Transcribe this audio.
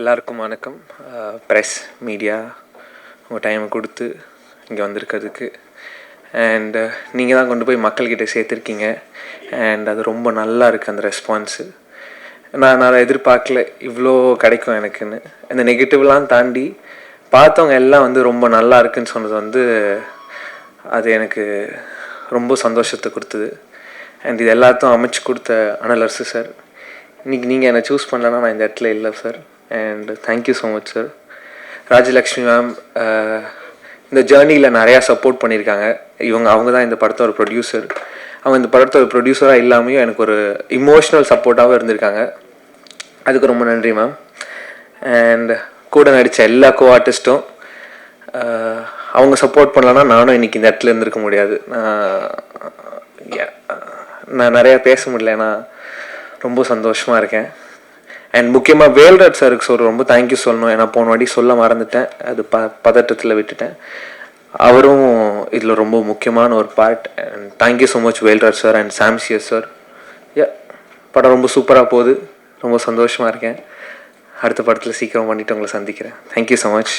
எல்லாருக்கும் வணக்கம். Press media உங்கள் டைமை கொடுத்து இங்கே வந்திருக்கிறதுக்கு. அண்ட் நீங்கள் தான் கொண்டு போய் மக்கள்கிட்ட சேர்த்துருக்கீங்க. அண்ட் அது ரொம்ப நல்லா இருக்குது அந்த ரெஸ்பான்ஸு நான் நான் எதிர்பார்க்கல. இவ்வளோ கிடைக்கும் எனக்குன்னு. அந்த நெகட்டிவ்லாம் தாண்டி பார்த்தவங்க எல்லாம் வந்து ரொம்ப நல்லா இருக்குன்னு சொன்னது வந்து அது எனக்கு ரொம்ப சந்தோஷத்தை கொடுத்தது. அண்ட் இது எல்லாத்தையும் அமைச்சு கொடுத்த அனலரசு சார் இன்றைக்கி நீங்கள் என்னை சூஸ் பண்ணலன்னா நான் இந்த இடத்துல இல்லை sir and thank you so much sir Rajalakshmi ma'am uh, இந்த ஜேர்னியில் நிறையா சப்போர்ட் பண்ணியிருக்காங்க. இவங்க அவங்க தான் இந்த படத்தோட ப்ரொடியூசர் அவங்க இந்த படத்தோட ப்ரொடியூசராக இல்லாமையும் எனக்கு ஒரு இமோஷ்னல் சப்போர்ட்டாகவும் இருந்திருக்காங்க. அதுக்கு ரொம்ப நன்றி மேம் அண்ட் கூட நடித்த எல்லா கோ ஆர்டிஸ்ட்டும் uh, அவங்க சப்போர்ட் பண்ணலன்னா நானும் இன்னைக்கு இந்த இடத்துல இருந்திருக்க முடியாது. நான் நான் நிறையா பேச முடியல. ஏன்னா ரொம்ப சந்தோஷமாக இருக்கேன். அண்ட் முக்கியமாக வேல்ராஜ் சாருக்கு சொல்கிற ரொம்ப தேங்க்யூ சொல்லணும். ஏன்னா போன வாட்டி சொல்ல மறந்துட்டேன். அது ப பதட்டத்தில் விட்டுட்டேன். அவரும் இதில் ரொம்ப முக்கியமான ஒரு part and thank you so much Velraj sir and சாம்சியஸ் sir யா படம் ரொம்ப சூப்பராக போகுது. ரொம்ப சந்தோஷமாக இருக்கேன். அடுத்த படத்தில் சீக்கிரம் பண்ணிவிட்டு உங்களை சந்திக்கிறேன். Thank you so much